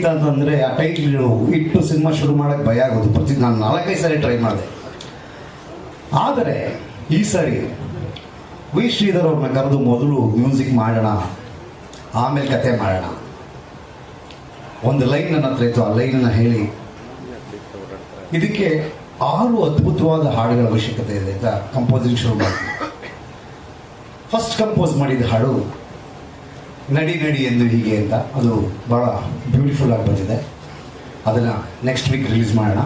ಗೀತ ಅಂತಂದರೆ ಆ ಟೈಟ್ಲ್ ಇಟ್ಟು ಸಿನಿಮಾ ಶುರು ಮಾಡೋಕ್ಕೆ ಭಯ ಆಗೋದು. ಪ್ರತಿ ನಾನು ನಾಲ್ಕೈದು ಸಾರಿ ಟ್ರೈ ಮಾಡಿದೆ. ಆದರೆ ಈ ಸಾರಿ ವಿ. ಶ್ರೀಧರ್ ಅವ್ರನ್ನ ಕರೆದು ಮೊದಲು ಮ್ಯೂಸಿಕ್ ಮಾಡೋಣ, ಆಮೇಲೆ ಕತೆ ಮಾಡೋಣ. ಒಂದು ಲೈನ್ ನನ್ನ ಹತ್ರ ಇತ್ತು, ಆ ಲೈನನ್ನು ಹೇಳಿ. ಇದಕ್ಕೆ ಆರು ಅದ್ಭುತವಾದ ಹಾಡುಗಳ ಅವಶ್ಯಕತೆ ಇದೆ ಅಂತ ಕಂಪೋಸಿಂಗ್ ಶುರು ಮಾಡಿ. ಫಸ್ಟ್ ಕಂಪೋಸ್ ಮಾಡಿದ ಹಾಡು ನಡಿ ನಡಿ ಎಂದು ಹೀಗೆ ಅಂತ. ಅದು ಭಾಳ ಬ್ಯೂಟಿಫುಲ್ ಆಗಿ ಬಂದಿದೆ ಅದನ್ನು ನೆಕ್ಸ್ಟ್ ವೀಕ್ ರಿಲೀಸ್ ಮಾಡೋಣ.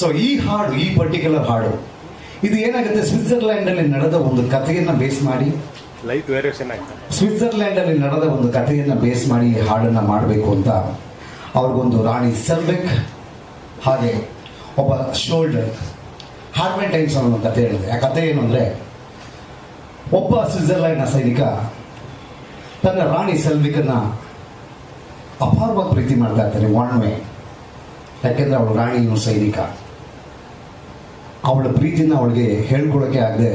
ಸೊ ಈ ಹಾಡು ಈ ಪರ್ಟಿಕ್ಯುಲರ್ ಹಾಡು ಇದು ಏನಾಗುತ್ತೆ? ಸ್ವಿಟ್ಜರ್ಲ್ಯಾಂಡಲ್ಲಿ ನಡೆದ ಒಂದು ಕಥೆಯನ್ನು ಬೇಸ್ ಮಾಡಿ. ಲೈಟ್ ವೇರಿಯೇಷನ್ ಸ್ವಿಟ್ಜರ್ಲ್ಯಾಂಡಲ್ಲಿ ನಡೆದ ಒಂದು ಕಥೆಯನ್ನು ಬೇಸ್ ಮಾಡಿ ಈ ಹಾಡನ್ನು ಮಾಡಬೇಕು ಅಂತ ಅವ್ರಿಗೊಂದು ರಾಣಿ ಸೆಲ್ಬೆಕ್ ಹಾಗೆ ಒಬ್ಬ ಶೋಲ್ಡರ್ ಹಾರ್ಮೆನ್ ಟೈಮ್ಸ್ ಅನ್ನೋ ಒಂದು ಕಥೆ ಹೇಳಿದೆ. ಆ ಕಥೆ ಏನು ಅಂದರೆ ಒಬ್ಬ ಸ್ವಿಟ್ಜರ್ಲ್ಯಾಂಡ್ನ ಸೈನಿಕ ತನ್ನ ರಾಣಿ ಸೆಲ್ವಿಕನ್ನ ಅಪಾರವಾಗಿ ಪ್ರೀತಿ ಮಾಡ್ತಾ ಇರ್ತಾನೆ ಒನ್ ವೇ ಯಾಕೆಂದ್ರೆ ಅವಳು ರಾಣಿಯು ಸೈನಿಕ. ಅವಳ ಪ್ರೀತಿನ ಅವಳಿಗೆ ಹೇಳ್ಕೊಳಕ್ಕೆ ಆಗದೆ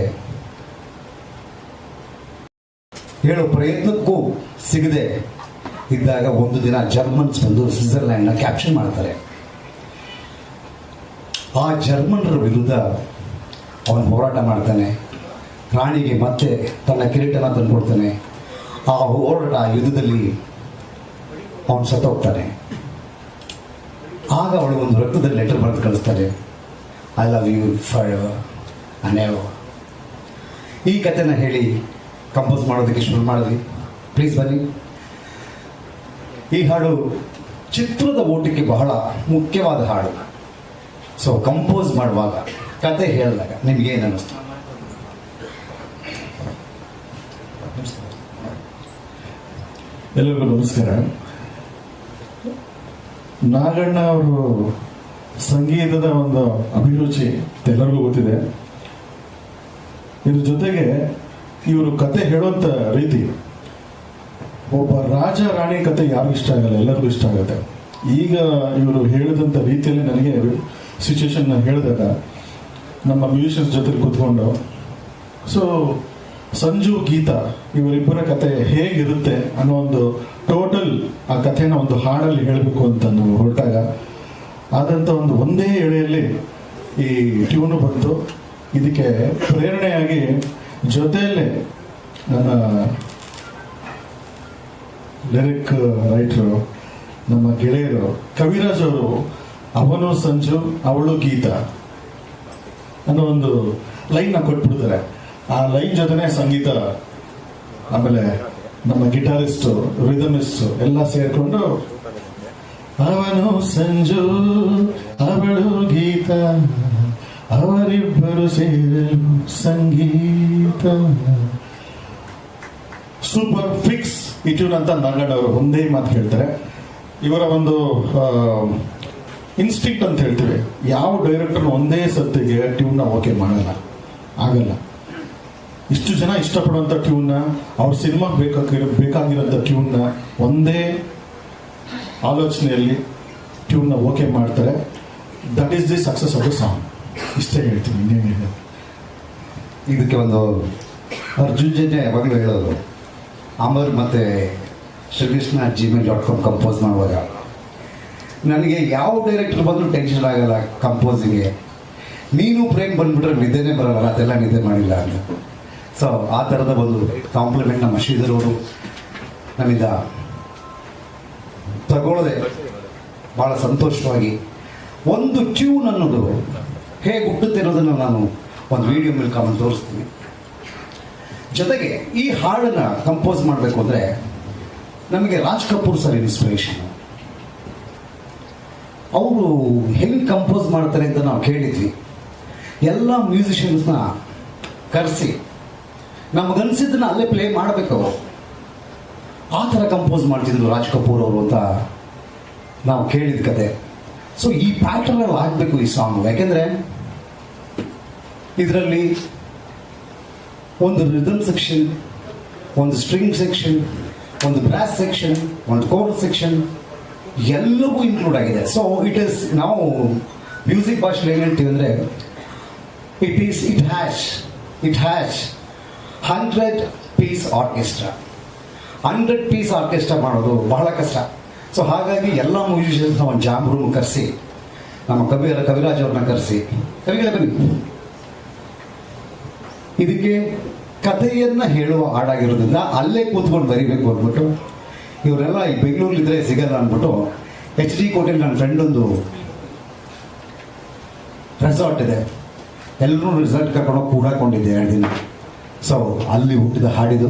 ಹೇಳೋ ಪ್ರಯತ್ನಕ್ಕೂ ಸಿಗದೆ ಇದ್ದಾಗ ಒಂದು ದಿನ ಜರ್ಮನ್ಸ್ ಬಂದು ಸ್ವಿಟ್ಜರ್ಲ್ಯಾಂಡ್ನ ಕ್ಯಾಪ್ಚರ್ ಮಾಡ್ತಾರೆ. ಆ ಜರ್ಮನ್ರ ವಿರುದ್ಧ ಅವನು ಹೋರಾಟ ಮಾಡ್ತಾನೆ. ರಾಣಿಗೆ ಮತ್ತೆ ತನ್ನ ಕಿರೀಟನ ತಂದುಕೊಡ್ತಾನೆ. ಆ ಹೋರಾಟ ಯುದ್ಧದಲ್ಲಿ ಅವನು ಸತ್ತೋಗ್ತಾನೆ ಆಗ ಅವಳು ಒಂದು ರಕ್ತದಲ್ಲಿ ಲೆಟರ್ ಬರೆದು ಕಳಿಸ್ತಾರೆ ಐ ಲವ್ ಯು ಫಾರ್ ಅನೇವ್ ಈ ಕಥೆನ ಹೇಳಿ ಕಂಪೋಸ್ ಮಾಡೋದಕ್ಕೆ ಶುರು ಮಾಡಿದ್ವಿ. ಪ್ಲೀಸ್ ಬನ್ನಿ. ಈ ಹಾಡು ಚಿತ್ರದ ಓಟಕ್ಕೆ ಬಹಳ ಮುಖ್ಯವಾದ ಹಾಡು. ಸೊ ಕಂಪೋಸ್ ಮಾಡುವಾಗ ಕತೆ ಹೇಳಿದಾಗ ನಿಮ್ಗೆ ಏನು ಅನ್ನಿಸ್ತು ಎಲ್ಲರಿಗೂ ನಮಸ್ಕಾರ. ನಾಗಣ್ಣ ಅವರು ಸಂಗೀತದ ಒಂದು ಅಭಿರುಚಿ ಎಲ್ಲರಿಗೂ ಗೊತ್ತಿದೆ. ಇದ್ರ ಜೊತೆಗೆ ಇವರು ಕತೆ ಹೇಳುವಂತ ರೀತಿ, ಒಬ್ಬ ರಾಜ ರಾಣಿ ಕತೆ ಯಾರಿಗೂ ಇಷ್ಟ ಆಗಲ್ಲ, ಎಲ್ಲರಿಗೂ ಇಷ್ಟ ಆಗುತ್ತೆ. ಈಗ ಇವರು ಹೇಳಿದಂಥ ರೀತಿಯಲ್ಲಿ ನನಗೆ ಸಿಚುವೇಶನ್ ಹೇಳಿದಾಗ, ನಮ್ಮ ಮ್ಯೂಸಿಯನ್ಸ್ ಜೊತೆ ಕೂತ್ಕೊಂಡು ಸೊ ಸಂಜು ಗೀತಾ ಇವರಿಬ್ಬರ ಕತೆ ಹೇಗಿರುತ್ತೆ ಅನ್ನೋ ಒಂದು ಟೋಟಲ್ ಆ ಕಥೆನ ಒಂದು ಹಾಡಲ್ಲಿ ಹೇಳಬೇಕು ಅಂತ ನಾವು ಹೊರಟಾಗ ಆದಂಥ ಒಂದು ಒಂದೇ ಎಳೆಯಲ್ಲಿ ಈ ಟ್ಯೂನು ಬಂತು ಇದಕ್ಕೆ ಪ್ರೇರಣೆಯಾಗಿ ಜೊತೆಯಲ್ಲೇ ನನ್ನ ಲಿರಿಕ್ ರೈಟರು ನಮ್ಮ ಗೆಳೆಯರು ಕವಿರಾಜ್ ಅವರು, ಅವನು ಸಂಜು, ಅವಳು ಗೀತ ಅನ್ನೋ ಒಂದು ಲೈನ್ ಕೊಟ್ಬಿಡ್ತಾರೆ. ಆ ಲೈನ್ ಜೊತೆನೆ ಸಂಗೀತ. ಆಮೇಲೆ ನಮ್ಮ ಗಿಟಾರಿಸ್ಟ್, ರಿದಮಿಸ್ಟ್ ಎಲ್ಲ ಸೇರ್ಕೊಂಡು, ಅವನು ಸಂಜು, ಅವಳು ಗೀತ, ಅವರಿಬ್ಬರು ಸೇರಲು ಸಂಗೀತ. ಸೂಪರ್ ಫಿಕ್ಸ್ ಇಟ್ಯೂನ್ ಅಂತ ನಾಗಣ್ಣ ಅವರು ಒಂದೇ ಮಾತು ಹೇಳ್ತಾರೆ. ಇವರ ಒಂದು ಇನ್ಸ್ಟಿಕ್ಟ್ ಅಂತ ಹೇಳ್ತೀವಿ. ಯಾವ ಡೈರೆಕ್ಟರ್ ಒಂದೇ ಸತ್ತಿಗೆ ಟ್ಯೂನ್ನ ಓಕೆ ಮಾಡಲ್ಲ. ಆಗಲ್ಲ. ಇಷ್ಟು ಜನ ಇಷ್ಟಪಡುವಂಥ ಟ್ಯೂನ್ನ ಅವ್ರ ಸಿನಿಮಾಗೆ ಬೇಕಾಗಿರೋ ಬೇಕಾಗಿರೋಂಥ ಟ್ಯೂನ್ನ ಒಂದೇ ಆಲೋಚನೆಯಲ್ಲಿ ಟ್ಯೂನ್ನ ಓಕೆ ಮಾಡ್ತಾರೆ. That is the success of the song ಇಷ್ಟೇ ಹೇಳ್ತೀನಿ ಇನ್ನೇನಿಲ್ಲ ಇದಕ್ಕೆ ಒಂದು ಅರ್ಜುನ್ ಜನ್ಯ ಯಾವಾಗಲೂ ಹೇಳೋದು. ಅಮರ್ ಮತ್ತು Srikrishna Gmail dot com compose ಮಾಡುವಾಗ. ನನಗೆ ಯಾವ ಡೈರೆಕ್ಟರ್ ಬಂದರೂ ಟೆನ್ಷನ್ ಆಗಲ್ಲ ಕಂಪೋಸಿಂಗ್ಗೆ ನೀನು ಪ್ರೇಮ್ ಬಂದ್ಬಿಟ್ರೆ ನಿದ್ದೆನೇ ಬರಲ್ಲ, ಅದೆಲ್ಲ ನಿದ್ದೆ ಮಾಡಿಲ್ಲ ಅಂತ. ಸೊ ಆ ಥರದ ಒಂದು ಕಾಂಪ್ಲಿಮೆಂಟ್ ನಮ್ಮ ಶ್ರೀಧರ್ ನನ್ನಿಂದ ತಗೊಳ್ಳದೆ ಭಾಳ ಸಂತೋಷವಾಗಿ ಒಂದು ಟ್ಯೂನ್ ಅನ್ನೋದು ಹೇಗೆ ಹುಟ್ಟುತ್ತೆ ಅನ್ನೋದನ್ನು ನಾನು ಒಂದು ವಿಡಿಯೋ ಮೂಲಕ ಅವನು ತೋರಿಸ್ತೀನಿ. ಜೊತೆಗೆ ಈ ಹಾಡನ್ನು ಕಂಪೋಸ್ ಮಾಡಬೇಕು ಅಂದರೆ ನಮಗೆ ರಾಜ್ ಕಪೂರ್ ಸರ್ ಇನ್ಸ್ಪಿರೇಷನ್ ಅವರು ಹೆಂಗೆ ಕಂಪೋಸ್ ಮಾಡ್ತಾರೆ ಅಂತ ನಾವು ಕೇಳಿದ್ವಿ. ಎಲ್ಲ ಮ್ಯೂಸಿಷಿಯನ್ಸ್ನ ಕರೆಸಿ ನಮಗನ್ಸಿದ್ದನ್ನ ಅಲ್ಲೇ ಪ್ಲೇ ಮಾಡಬೇಕು ಅವರು. ಆ ಥರ ಕಂಪೋಸ್ ಮಾಡ್ತಿದ್ರು ರಾಜ್ ಕಪೂರ್ ಅವರು ಅಂತ ನಾವು ಕೇಳಿದ ಕತೆ. ಸೊ ಈ ಪ್ಯಾಟರ್ನಲ್ಲಿ ಆಗಬೇಕು ಈ ಸಾಂಗ್ ಯಾಕೆಂದರೆ ಇದರಲ್ಲಿ ಒಂದು ರಿದಮ್ ಸೆಕ್ಷನ್ ಒಂದು ಸ್ಟ್ರಿಂಗ್ ಸೆಕ್ಷನ್ ಒಂದು ಬ್ರಾಸ್ ಸೆಕ್ಷನ್ ಒಂದು ಕೋರ್ ಸೆಕ್ಷನ್ ಎಲ್ಲವೂ ಇನ್ಕ್ಲೂಡ್ ಆಗಿದೆ. ಸೊ ಇಟ್ ಈಸ್ ನಾವು ಮ್ಯೂಸಿಕ್ ಭಾಷೆಯಲ್ಲಿ ಏನು ಹೇಳ್ತೀವಿ ಅಂದರೆ it is it has it has hundred piece orchestra. Hundred piece orchestra ಮಾಡೋದು ಬಹಳ ಕಷ್ಟ. ಸೊ ಹಾಗಾಗಿ ಎಲ್ಲ ಮ್ಯೂಸಿಷಿಯನ್ಸ್ ಒಂದು ಜಾಮ್ ರೂಮ್ ಕರೆಸಿ, ನಮ್ಮ ಕವಿ ಕವಿರಾಜ್ ಅವ್ರನ್ನ ಕರೆಸಿ. ಕವಿಗಳ ಬನ್ನಿ. ಇದಕ್ಕೆ ಕಥೆಯನ್ನ ಹೇಳುವ ಹಾಡಾಗಿರೋದ್ರಿಂದ ಅಲ್ಲೇ ಕೂತ್ಕೊಂಡು ಬರೀಬೇಕು ಅಂದ್ಬಿಟ್ಟು, ಇವರೆಲ್ಲ ಈ ಬೆಂಗಳೂರಲ್ಲಿದ್ರೆ ಸಿಗಲ್ಲ ಅಂದ್ಬಿಟ್ಟು ಎಚ್ ಡಿ ಕೋಟೆಲಿ ನನ್ನ ಫ್ರೆಂಡ್ ಒಂದು ರೆಸಾರ್ಟ್ ಇದೆ. ಎಲ್ಲರೂ ರೆಸಾರ್ಟ್ ಕರ್ಕೊಂಡೋಗಿ ಕೂಡಾಕೊಂಡಿದ್ದೆ ಎರಡು ದಿನ. ಸೊ ಅಲ್ಲಿ ಹುಟ್ಟಿದ ಹಾಡಿದು.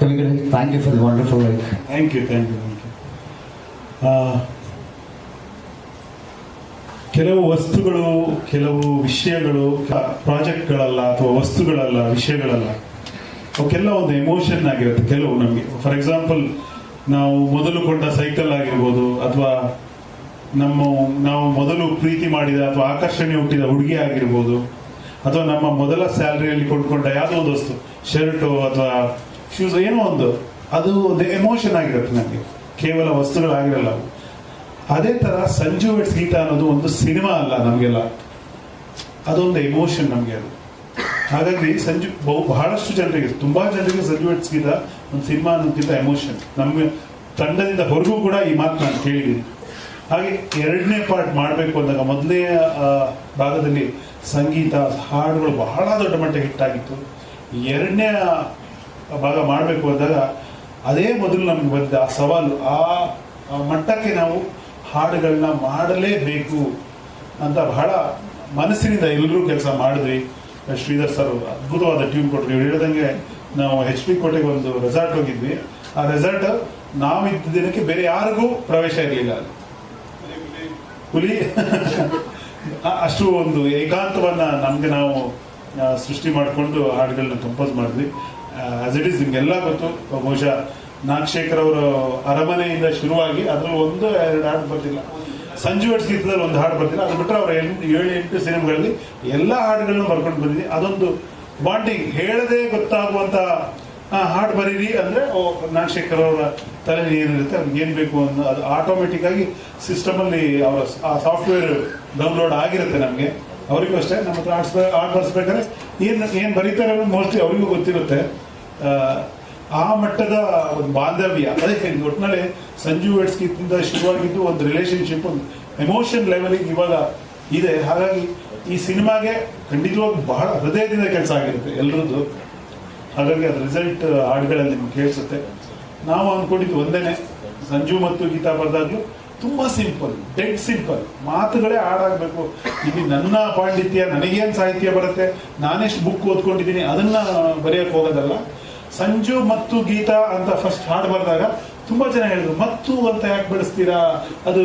ಕವಿಗಳೇ thank you for the wonderful life thank you thank you thank you ಕೆಲವು ವಸ್ತುಗಳು, ಕೆಲವು ವಿಷಯಗಳು ಪ್ರಾಜೆಕ್ಟ್ಗಳಲ್ಲ ಅಥವಾ ವಸ್ತುಗಳಲ್ಲ, ವಿಷಯಗಳಲ್ಲ ಅವಕ್ಕೆಲ್ಲ ಒಂದು ಎಮೋಷನ್ ಆಗಿರುತ್ತೆ ಕೆಲವು ನಮಗೆ. ಫಾರ್ ಎಕ್ಸಾಂಪಲ್ ನಾವು ಮೊದಲು ಕೊಂಡ ಸೈಕಲ್ ಆಗಿರ್ಬೋದು, ಅಥವಾ ನಮ್ಮ, ನಾವು ಮೊದಲು ಪ್ರೀತಿ ಮಾಡಿದ ಅಥವಾ ಆಕರ್ಷಣೆ ಹುಟ್ಟಿದ ಹುಡುಗಿ ಆಗಿರ್ಬೋದು ಅಥವಾ ನಮ್ಮ ಮೊದಲ ಸ್ಯಾಲ್ರಿಯಲ್ಲಿ ಕೊಂಡ್ಕೊಂಡ ಯಾವುದೋ ಒಂದು ವಸ್ತು, ಶರ್ಟು ಅಥವಾ ಶೂಸ್ ಏನೋ ಒಂದು, ಅದು ಒಂದು ಎಮೋಷನ್ ಆಗಿರುತ್ತೆ ನನಗೆ ಕೇವಲ ವಸ್ತುಗಳಾಗಿರಲ್ಲ ಅವು. ಅದೇ ತರ ಸಂಜು ವೆಟ್ಸ್ ಗೀತ ಅನ್ನೋದು ಒಂದು ಸಿನಿಮಾ ಅಲ್ಲ ನಮಗೆಲ್ಲ. ಅದೊಂದು ಎಮೋಷನ್ ನಮಗೆ ಅದು. ಹಾಗಾಗಿ ಸಂಜು, ಬಹು, ಬಹಳಷ್ಟು ಜನರಿಗೆ, ತುಂಬಾ ಜನರಿಗೆ ಸಂಜು ವೆಟ್ಸ್ ಗೀತ ಒಂದು ಸಿನಿಮಾ ಅನ್ನೋದಕ್ಕಿಂತ ಎಮೋಷನ್ ನಮಗೆ ತಂಡದಿಂದ ಹೊರಗೂ ಕೂಡ ಈ ಮಾತು ನಾನು ಕೇಳಿದ್ದೀನಿ. ಹಾಗೆ ಎರಡನೇ ಪಾರ್ಟ್ ಮಾಡಬೇಕು ಅಂದಾಗ ಮೊದಲನೇ ಭಾಗದಲ್ಲಿ ಸಂಗೀತ, ಹಾಡುಗಳು ಬಹಳ ದೊಡ್ಡ ಮಟ್ಟಕ್ಕೆ ಹಿಟ್ಟಾಗಿತ್ತು ಎರಡನೇ ಭಾಗ ಮಾಡಬೇಕು ಅಂದಾಗ ಅದೇ ಮೊದಲು ನಮಗೆ ಬಂದಿದೆ ಆ ಸವಾಲು, ಆ ಮಟ್ಟಕ್ಕೆ ನಾವು ಹಾಡುಗಳನ್ನ ಮಾಡಲೇಬೇಕು ಅಂತ ಬಹಳ ಮನಸ್ಸಿನಿಂದ ಎಲ್ಲರೂ ಕೆಲಸ ಮಾಡಿದ್ವಿ. ಶ್ರೀಧರ್ ಸರ್ ಅದ್ಭುತವಾದ ಟ್ಯೂನ್ ಕೊಟ್ಟರು ನೀವು ಹೇಳ್ದಂಗೆ ನಾವು ಎಚ್ ಪಿ ಕೋಟೆಗೆ ಒಂದು ರೆಸಾರ್ಟ್ ಹೋಗಿದ್ವಿ. ಆ ರೆಸಾರ್ಟ್ ನಾವಿದ್ದ ದಿನಕ್ಕೆ ಬೇರೆ ಯಾರಿಗೂ ಪ್ರವೇಶ ಇರಲಿಲ್ಲ. ಅಲ್ಲಿ ಹುಲಿ. ಅಷ್ಟು ಒಂದು ಏಕಾಂತವನ್ನ ನಮಗೆ ನಾವು ಸೃಷ್ಟಿ ಮಾಡಿಕೊಂಡು ಹಾಡುಗಳನ್ನ ಕಂಪೋಸ್ ಮಾಡಿದ್ವಿ. ಆಸ್ ಇಟ್ ಈಸ್ ನಿಮಗೆಲ್ಲ ಗೊತ್ತು ಬಹುಶಃ ನಾಗಶೇಖರ್ ಅವರು ಅರಮನೆಯಿಂದ ಶುರುವಾಗಿ ಅದರಲ್ಲಿ ಒಂದು ಎರಡು ಹಾಡು ಬರ್ತಿಲ್ಲ. ಸಂಜು ವರ್ಷ ಗೀತದಲ್ಲಿ ಒಂದು ಹಾಡು ಬರ್ತಿಲ್ಲ. ಅದು ಬಿಟ್ಟರೆ ಅವರ ಏಳು ಎಂಟು ಸಿನಿಮಾಗಳಲ್ಲಿ ಎಲ್ಲ ಹಾಡುಗಳನ್ನ ಬರ್ಕೊಂಡು ಬಂದಿದ್ದೀನಿ ಅದೊಂದು ಬಾಂಡಿಂಗ್ ಹೇಳದೆ ಗೊತ್ತಾಗುವಂತ ಆ, ಹಾಡು ಬರೀರಿ ಅಂದ್ರೆ ನಾಗಶೇಖರ್ ಅವರ ತಲೆ ಏನಿರುತ್ತೆ ಅವ್ರಿಗೆ ಏನ್ ಬೇಕು ಅನ್ನೋ ಅದು ಆಟೋಮೆಟಿಕ್ ಆಗಿ ಸಿಸ್ಟಮ್ ಅಲ್ಲಿ ಅವರ ಆ ಸಾಫ್ಟ್ವೇರ್ ಡೌನ್ಲೋಡ್ ಆಗಿರುತ್ತೆ ನಮಗೆ. ಅವರಿಗೂ ಅಷ್ಟೇ ನಮ್ಮ ಹತ್ರ ಆಡ್ಸ್ ಆಡ್ ಬರ್ಸ್ಬೇಕಾದ್ರೆ ಏನ್ ಏನ್ ಬರೀತಾರೆ ಅನ್ನೋದು ಮೋಸ್ಟ್ಲಿ ಅವರಿಗೂ ಗೊತ್ತಿರುತ್ತೆ. ಆ, ಮಟ್ಟದ ಒಂದು ಬಾಂಧವ್ಯ ಅದೇ ಹೇಳಿದ್ದು ಒಟ್ಟಿನಲ್ಲಿ ಸಂಜು ವೆಡ್ಸ್ಗಿಂತ ಶುರುವಾಗಿದ್ದು ಒಂದು ರಿಲೇಶನ್ಶಿಪ್ ಒಂದು ಎಮೋಷನ್ ಲೆವೆಲಿಗೆ ಇವಾಗ ಇದೆ. ಹಾಗಾಗಿ ಈ ಸಿನಿಮಾಗೆ ಖಂಡಿತವಾಗಿ ಬಹಳ ಹೃದಯದಿಂದ ಕೆಲಸ ಆಗಿರುತ್ತೆ ಎಲ್ರದ್ದು. ಹಾಗಾಗಿ ಅದು ರಿಸಲ್ಟ್ ಹಾಡುಗಳಲ್ಲಿ ನಿಮ್ಗೆ ಕೇಳಿಸುತ್ತೆ. ನಾವು ಅಂದ್ಕೊಂಡಿದ್ದು ಒಂದೇನೆ, ಸಂಜು ಮತ್ತು ಗೀತಾ ಬರೆದಾಗ್ಲೂ ತುಂಬಾ ಸಿಂಪಲ್ ಡೆಡ್ ಸಿಂಪಲ್ ಮಾತುಗಳೇ ಹಾಡಾಗಬೇಕು. ಇಲ್ಲಿ ನನ್ನ ಪಾಂಡಿತ್ಯ ನನಗೇನು ಸಾಹಿತ್ಯ ಬರುತ್ತೆ, ನಾನೆಷ್ಟು ಬುಕ್ ಓದ್ಕೊಂಡಿದ್ದೀನಿ, ಅದನ್ನ ಬರೆಯಕ್ಕೆ ಹೋಗೋದಲ್ಲ. ಸಂಜು ಮತ್ತು ಗೀತಾ ಅಂತ ಫಸ್ಟ್ ಹಾಡು ಬರೆದಾಗ ತುಂಬಾ ಜನ ಹೇಳಿದ್ರು, ಮತ್ತು ಅಂತ ಯಾಕೆ ಬೆಳೆಸ್ತೀರಾ ಅದು.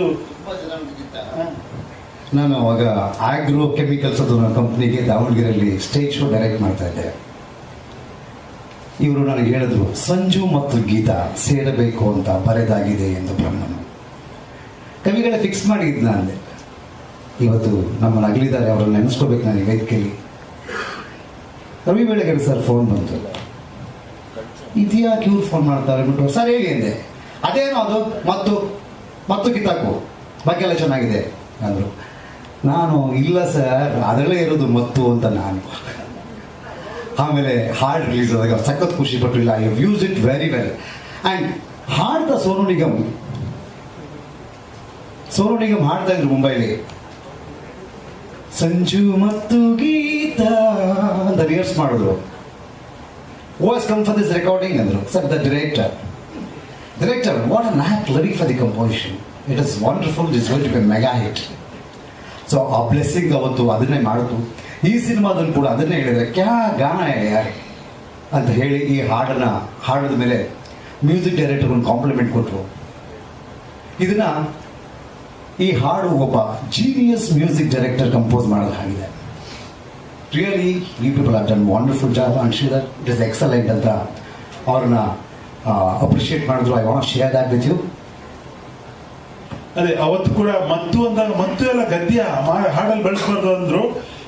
ನಾನು ಅವಾಗ ಆಗ್ರೋ ಕೆಮಿಕಲ್ಸ್ ಅದು ನನ್ನ ಕಂಪ್ನಿಗೆ ದಾವಣಗೆರೆಯಲ್ಲಿ ಸ್ಟೇಜ್ ಶೋ ಡೈರೆಕ್ಟ್ ಮಾಡ್ತಾ ಇದ್ದೆ. ಇವರು ನನಗೆ ಹೇಳಿದ್ರು, ಸಂಜು ಮತ್ತು ಗೀತಾ ಸೇರಬೇಕು ಅಂತ ಬರೆದಾಗಿದೆ ಎಂದು ಬ್ರಹ್ಮನು. ಕವಿಗಳ ಫಿಕ್ಸ್ ಮಾಡಿದ್ನ ಅಂದೆ. ಇವತ್ತು ನಮ್ಮನ್ನು ಅಗಲಿದ್ದಾರೆ, ಅವರನ್ನು ನೆನೆಸ್ಕೋಬೇಕು ನನಗೆ ವೇದಿಕೆಯಲ್ಲಿ. ರವಿ ಬೆಳಗೆರೆ ಸರ್ ಫೋನ್ ಬಂತು. ಇದ್ಯಾಕೆ ಇವ್ರು ಫೋನ್ ಮಾಡ್ತಾರೆ ಬಿಟ್ಟು ಸರ್ ಹೇಳಿ, ಅಂದೆ. ಅದೇನೋ ಅದು? ಮತ್ತು ಮತ್ತು ಕಿತ್ತಾಕು ಬಗ್ಗೆ ಎಲ್ಲ ಚೆನ್ನಾಗಿದೆ, ಅಂದರು. ನಾನು ಇಲ್ಲ ಸರ್, ಅದರಲ್ಲೇ ಇರೋದು ಮತ್ತು ಅಂತ ನಾನು. ಆಮೇಲೆ ಹಾಡ್ ರಿಲೀಸ್ ಆದಾಗ ಸಖತ್ ಖುಷಿ ಪಟ್ಟು ಇಲ್ಲ I use it very well and ಹಾಡ್ದ Sonu Nigam Sonu Nigam ಹಾಡ್ತಾ ಇದ್ರು ಮುಂಬೈಲಿ. ಸಂಜು ಮತ್ತು ಗೀತಾ ಅಂತ ರಿಹರ್ಸ್ ಮಾಡಿದ್ರು. Voice come for this recording ಅಂದರು. Sir the director director what an actually for the composition it is wonderful this well to be mega hit so ಆ blessing ಅವತ್ತು ಅದನ್ನೇ ಮಾಡಿತು ಈ ಸಿನಿಮಾದಲ್ಲಿ ಕೂಡ ಅದನ್ನೇ ಹೇಳಿದರೆ, ಕ್ಯಾ ಗಾನ ಯಾರು ಅಂತ ಹೇಳಿ ಈ ಹಾಡನ್ನ, ಹಾಡಿದ ಮೇಲೆ ಮ್ಯೂಸಿಕ್ ಡೈರೆಕ್ಟರ್ ಒಂದು ಕಾಂಪ್ಲಿಮೆಂಟ್ ಕೊಟ್ಟರು ಇದನ್ನ ಈ ಹಾಡು ಒಬ್ಬ ಜೀನಿಯಸ್ ಮ್ಯೂಸಿಕ್ ಡೈರೆಕ್ಟರ್ ಕಂಪೋಸ್ ಮಾಡೋದು ಹಾಗಿದೆ. Really you people are done wonderful job that it is excellent ಅಂತ ಅವ್ರನ್ನ ಅಪ್ರಿಷಿಯೇಟ್ ಮಾಡಿದ್ರು. I want share that with you ಅದೇ, ಅವತ್ತು ಕೂಡ ಮತ್ತು ಅಂದಾಗ ಮತ್ತು ಎಲ್ಲ ಗದ್ಯ ಹಾಡಲ್ಲಿ ಬೆಳೆಸ್ಬಾರ್ದು ಅಂದ್ರು.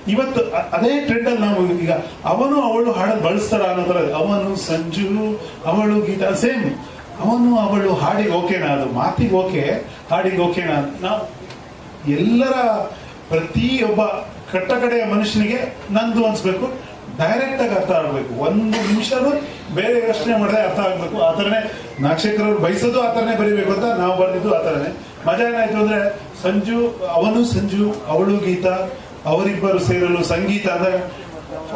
ಇವತ್ತು ಅದೇ ಟ್ರೆಂಡ್ ಅಲ್ಲಿ ನಾವು ಈಗ ಅವನು ಅವಳು ಹಾಡ ಬಳಸ್ತಾರ ಅನ್ನೋದ್ರ ಅವನು ಸಂಜು, ಅವಳು ಗೀತಾ ಸೇಮ್ ಅವನು ಅವಳು ಹಾಡಿಗೆ ಓಕೆನಾ ಅದು ಮಾತಿಗೆ ಓಕೆ ಹಾಡಿಗೆ ಓಕೆನಾ ನಾವು ಎಲ್ಲರ ಪ್ರತಿಯೊಬ್ಬ ಕಟ್ಟಕಡೆಯ ಮನುಷ್ಯನಿಗೆ ನಂದು ಅನ್ಸ್ಬೇಕು ಡೈರೆಕ್ಟ್ ಆಗಿ ಅರ್ಥ ಆಗ್ಬೇಕು. ಒಂದು ನಿಮಿಷನೂ ಬೇರೆ ಯೋಚನೆ ಮಾಡದೆ ಅರ್ಥ ಆಗ್ಬೇಕು. ಆ ಥರನೇ ಅವ್ರು ಬಯಸೋದು ಆ ಥರನೇ ಬರೀಬೇಕು ಅಂತ ನಾವು ಬರೆದಿದ್ದು ಆ ಥರನೇ ಮಜಾ ಏನಾಯ್ತು ಅಂದ್ರೆ ಸಂಜು, ಅವನು ಸಂಜು, ಅವಳು ಗೀತಾ ಅವರಿಬ್ಬರು ಸೇರಲು ಸಂಗೀತ ಅದ.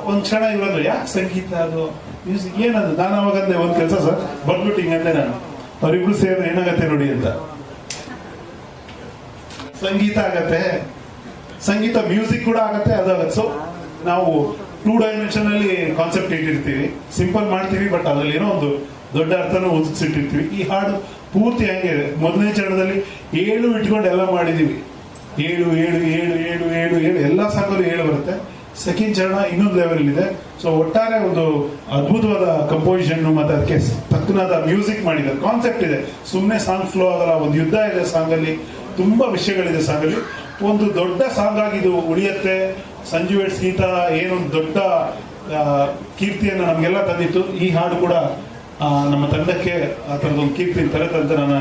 ಒಂದ್ ಕ್ಷಣ ಇವಾಗ ಯಾಕೆ ಸಂಗೀತ ಅದು? ಮ್ಯೂಸಿಕ್ ಏನದು? ನಾನು ಅವಾಗ ಅಂದೆ ಒಂದ್ ಕೆಲಸ ಸರ್ ಬಂದ್ಬಿಟ್ಟು ಹಿಂಗಂದೆ ನಾನು. ಅವರಿಬ್ರು ಸೇರಿದ್ರೆ ಏನಾಗತ್ತೆ ನೋಡಿ ಅಂತ. ಸಂಗೀತ ಆಗತ್ತೆ. ಸಂಗೀತ ಮ್ಯೂಸಿಕ್ ಕೂಡ ಆಗತ್ತೆ, ಅದಾಗತ್ತೆ. ಸೊ ನಾವು ಟೂ ಡೈಮೆನ್ಷನ್ ಅಲ್ಲಿ ಕಾನ್ಸೆಪ್ಟ್ ಇಟ್ಟಿರ್ತೀವಿ. ಸಿಂಪಲ್ ಮಾಡ್ತೀವಿ ಬಟ್ ಅದ್ರಲ್ಲಿ ಏನೋ ಒಂದು ದೊಡ್ಡ ಅರ್ಥನೂ ಒದಗಿಸಿಟ್ಟಿರ್ತೀವಿ ಈ ಹಾಡು ಪೂರ್ತಿ ಹಂಗೆ, ಮೊದಲನೇ ಚರಣದಲ್ಲಿ ಏಳು ಇಟ್ಕೊಂಡು ಎಲ್ಲ ಮಾಡಿದೀವಿ. ಏಳು ಏಳು ಏಳು ಏಳು ಏಳು ಏಳು, ಎಲ್ಲ ಸಾಂಗಲ್ಲೂ ಏಳು ಬರುತ್ತೆ. ಸೆಕೆಂಡ್ ಚರಣ ಇನ್ನೊಂದು ಲೆವೆಲ್ ಇದೆ ಸೊ ಒಟ್ಟಾರೆ ಒಂದು ಅದ್ಭುತವಾದ ಕಂಪೋಸಿಷನ್ ಮತ್ತೆ ಅದಕ್ಕೆ ತಕ್ಕನಾದ ಮ್ಯೂಸಿಕ್ ಮಾಡಿದ. ಕಾನ್ಸೆಪ್ಟ್ ಇದೆ. ಸುಮ್ಮನೆ ಸಾಂಗ್ ಫ್ಲೋ ಆಗಲ್ಲ. ಒಂದು ಯುದ್ಧ ಇದೆ ಸಾಂಗ್ ಅಲ್ಲಿ ತುಂಬಾ ವಿಷಯಗಳಿದೆ ಸಾಂಗ್ ಅಲ್ಲಿ ಒಂದು ದೊಡ್ಡ ಸಾಂಗ್ ಆಗಿ ಇದು ಉಳಿಯತ್ತೆ. ಸಂಜು ಸೀತಾ ಏನೊಂದು ದೊಡ್ಡ ಕೀರ್ತಿಯನ್ನು ನಮಗೆಲ್ಲ ತಂದಿತ್ತು. ಈ ಹಾಡು ಕೂಡ ನಮ್ಮ ತಂಡಕ್ಕೆ ಆ ಥರದೊಂದು ಕೀರ್ತಿ ತರತ್ತಂತ ನಾನು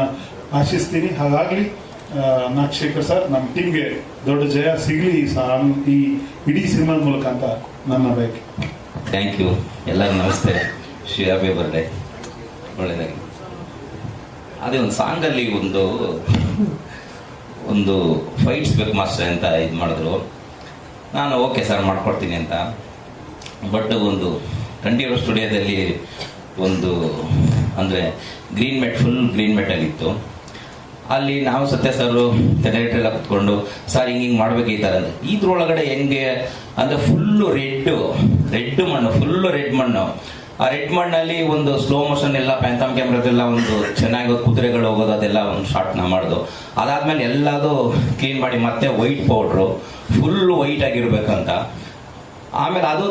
ಆಶಿಸ್ತೀನಿ. ಹಾಗಾಗ್ಲಿ ನಾಗಶೇಖರ್ ಸರ್ ನಮ್ಮ ಟೀಮ್ಗೆ ದೊಡ್ಡ ಜಯ ಸಿಗಲಿ ಈ ಇಡೀ ಸಿನಿಮಾದ ಮೂಲಕ ಅಂತ ನನ್ನ ಬಯಕೆ ಥ್ಯಾಂಕ್ ಯು ಎಲ್ಲರೂ ನಮಸ್ತೆ. ಶ್ರೀ ಹ್ಯಾಪಿ ಬರ್ಡೇ ಒಳ್ಳೆಯದಾಗಿ ಅದೇ ಒಂದು ಸಾಂಗಲ್ಲಿ ಒಂದು ಒಂದು ಫೈಟ್ಸ್ ಬೇಕು ಮಾಸ್ಟರ್ ಅಂತ ಇದು ಮಾಡಿದ್ರು. ನಾನು ಓಕೆ ಸರ್ ಮಾಡ್ಕೊಡ್ತೀನಿ ಅಂತ. ಬಟ್ ಒಂದು ಕಂಠೀರೋ ಸ್ಟುಡಿಯೋದಲ್ಲಿ ಒಂದು, ಅಂದರೆ green mat full green metal ಅಲ್ಲಿ ನಾವು ಸತ್ಯ ಸರ್ ಡೈರೆಕ್ಟರ್ ಎಲ್ಲ ಕುತ್ಕೊಂಡು, ಸರ್, ಹಿಂಗೆ ಹಿಂಗೆ ಮಾಡ್ಬೇಕು ಈ ಥರ ಇದ್ರೊಳಗಡೆ ಹೆಂಗೆ ಅಂದರೆ ಫುಲ್ಲು ರೆಡ್ಡು ರೆಡ್ ಮಣ್ಣು ಫುಲ್ಲು ರೆಡ್ ಮಣ್ಣು. ಆ ರೆಡ್ ಮಣ್ಣಲ್ಲಿ ಒಂದು ಸ್ಲೋ ಮೋಷನ್ ಎಲ್ಲ ಪ್ಯಾಂಥಮ್ ಕ್ಯಾಮ್ರಾದೆಲ್ಲ ಒಂದು ಚೆನ್ನಾಗಿ ಕುದುರೆಗಳು ಹೋಗೋದು, ಅದೆಲ್ಲ ಒಂದು ಶಾರ್ಟ್ನ ಮಾಡೋದು. ಅದಾದ್ಮೇಲೆ ಎಲ್ಲದು ಕ್ಲೀನ್ ಮಾಡಿ ಮತ್ತೆ ವೈಟ್ ಪೌಡ್ರು ಫುಲ್ ವೈಟ್ ಆಗಿರ್ಬೇಕಂತ. ಆಮೇಲೆ ಅದು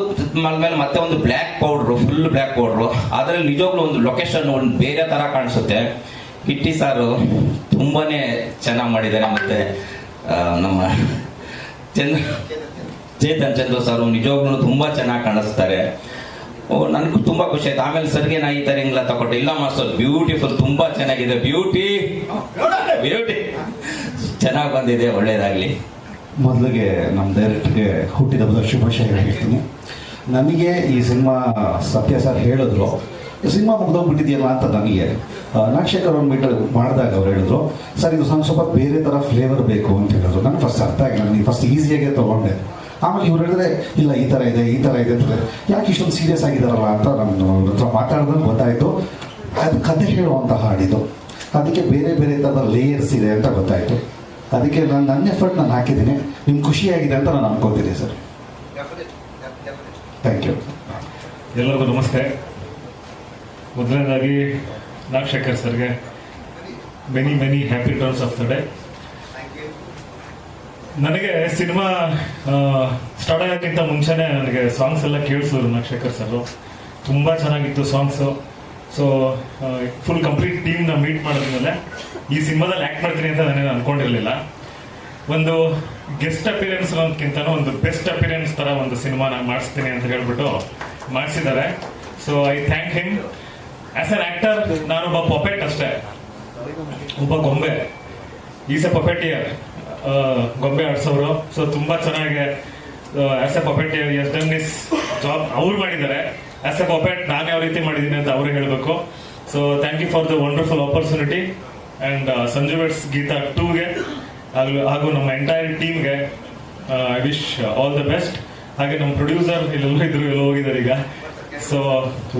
ಮೇಲೆ ಮತ್ತೆ ಒಂದು black powder full black powder ಅದರಲ್ಲಿ ನಿಜವಾಗ್ಲೂ ಒಂದು ಲೊಕೇಶನ್ ಒಂದು ಬೇರೆ ತರ ಕಾಣಿಸುತ್ತೆ. ಕಿಟ್ಟಿ ಸಾರು ತುಂಬಾನೇ ಚೆನ್ನಾಗಿ ಮಾಡಿದ್ದಾರೆ ಮತ್ತೆ ನಮ್ಮ ಚಂದ್ರ, ಚೇತನ್ ಚಂದ್ರ ಸರ್ ನಿಜವಾಗ್ಲೂ ತುಂಬಾ ಚೆನ್ನಾಗಿ ಕಾಣಿಸ್ತಾರೆ. ಓ, ನನಗೂ ತುಂಬಾ ಖುಷಿ ಆಯ್ತು. ಆಮೇಲೆ ಸರ್ಗೆ ನಾ ಈ ತರ ಹಿಂಗ್ಲ ತಗೊಟ್ಟೆ ಇಲ್ಲ ಮಾಸ್ಟರ್ ಬ್ಯೂಟಿಫುಲ್ ತುಂಬಾ ಚೆನ್ನಾಗಿದೆ. ಬ್ಯೂಟಿ ಬ್ಯೂಟಿ ಚೆನ್ನಾಗಿ ಬಂದಿದೆ, ಒಳ್ಳೇದಾಗ್ಲಿ. ಮೊದಲಿಗೆ ನಮ್ಮ ಡೈರೆಕ್ಟ್ಗೆ ಹುಟ್ಟಿದಬ್ಬದ ಶುಭಾಶಯ ಹೇಳ್ತೀನಿ. ನನಗೆ ಈ ಸಿನಿಮಾ ಸತ್ಯ ಸರ್ ಹೇಳಿದ್ರು. ಸಿನಿಮಾ ಮುಗ್ದೋಗ್ಬಿಟ್ಟಿದೆಯಲ್ಲ ಅಂತ ನನಗೆ ನಾಗಶೇಖರ್ ಒಂದು ಮೀಟರ್ ಮಾಡಿದಾಗ ಅವ್ರು ಹೇಳಿದ್ರು, ಸರ್, ಇದು ಸ್ವಲ್ಪ ಬೇರೆ ಥರ ಫ್ಲೇವರ್ ಬೇಕು ಅಂತ ಹೇಳಿದ್ರು. ನಾನು ಫಸ್ಟ್ ಅರ್ಥ ಆಗಿಲ್ಲ, ನನಗೆ ಫಸ್ಟ್ ಈಸಿಯಾಗೆ ತೊಗೊಂಡೆ. ಆಮೇಲೆ ಇವ್ರು ಹೇಳಿದ್ರೆ, ಇಲ್ಲ, ಈ ಥರ ಇದೆ, ಈ ಥರ ಇದೆ ಅಂತ ಯಾಕೆ ಇಷ್ಟೊಂದು ಸೀರಿಯಸ್ ಆಗಿದಾರಲ್ಲ ಅಂತ ನಾನು ಅವ್ರ ಹತ್ರ ಮಾತಾಡಿದಾಗ ಗೊತ್ತಾಯಿತು. ಅದು ಕತೆ ಹೇಳುವಂಥ ಹಾಡಿದು. ಅದಕ್ಕೆ ಬೇರೆ ಬೇರೆ ಥರದ ಲೇಯರ್ಸ್ ಇದೆ ಅಂತ ಗೊತ್ತಾಯಿತು. ಅದಕ್ಕೆ ನಾನು, ನನ್ನ ಎಫರ್ಟ್ ನಾನು ಹಾಕಿದ್ದೀನಿ. ನಿಮ್ಗೆ ಖುಷಿಯಾಗಿದೆ ಅಂತ ನಾನು ಅನ್ಕೋತೀನಿ, ಸರ್. ಥ್ಯಾಂಕ್ ಯು ಎಲ್ಲರಿಗೂ ನಮಸ್ತೆ. ಮೊದಲನೇದಾಗಿ ನಾಗಶೇಖರ್ ಸರ್ಗೆ many many happy turns of the day ನನಗೆ ಸಿನಿಮಾ ಸ್ಟಾರ್ಟ್ ಆಗೋಕ್ಕಿಂತ ಮುಂಚೆನೆ ನನಗೆ ಸಾಂಗ್ಸ್ ಎಲ್ಲ ಕೇಳಿಸಿದ್ರು ನಾಗಶೇಖರ್ ಸರ್ ತುಂಬ ಚೆನ್ನಾಗಿತ್ತು ಸಾಂಗ್ಸು ಸೊ ಫುಲ್ ಕಂಪ್ಲೀಟ್ ಟೀಮ್ನ ಮೀಟ್ ಮಾಡಿದ್ಮೇಲೆ ಈ ಸಿನಿಮಾದಲ್ಲಿ ಆ್ಯಕ್ಟ್ ಮಾಡ್ತೀನಿ ಅಂತ ನಾನು ಅನ್ಕೊಂಡಿರಲಿಲ್ಲ. ಒಂದು ಗೆಸ್ಟ್ ಅಪಿರಿಯನ್ಸ್ ಅನ್ನೋದಕ್ಕಿಂತನೂ ಒಂದು ಬೆಸ್ಟ್ ಅಪಿರಿಯನ್ಸ್ ಥರ ಒಂದು ಸಿನಿಮಾನ ಮಾಡಿಸ್ತೀನಿ ಅಂತ ಹೇಳ್ಬಿಟ್ಟು ಮಾಡಿಸಿದ್ದಾರೆ. So I thank him as an actor ನಾನೊಬ್ಬ ಪೊಪೆಟ್ ಅಷ್ಟೇ. ಒಬ್ಬ ಗೊಂಬೆ. ಈಸ್ ಎ ಪಪೆಟಿಯರ್ ಗೊಂಬೆ ಆಡ್ಸೋರು. ಸೊ ತುಂಬಾ ಚೆನ್ನಾಗಿ as a puppeteer has done his job ಅವ್ರು ಮಾಡಿದ್ದಾರೆ. ಆಸ್ ಎ ಪಪೆಟ್ ನಾನು ಯಾವ ರೀತಿ ಮಾಡಿದ್ದೀನಿ ಅಂತ ಅವ್ರಿಗೆ ಹೇಳಬೇಕು. So thank you for the wonderful opportunity and Sanju weds Geetha ಟೂಗೆ, ಹಾಗೂ ನಮ್ಮ ಎಂಟೈರ್ ಟೀಮ್ಗೆ I wish all the best ಹಾಗೆ ನಮ್ಮ ಪ್ರೊಡ್ಯೂಸರ್ ಇಲ್ಲೆಲ್ಲ ಇದ್ರು, ಎಲ್ಲ ಹೋಗಿದ್ದಾರೆ ಈಗ. So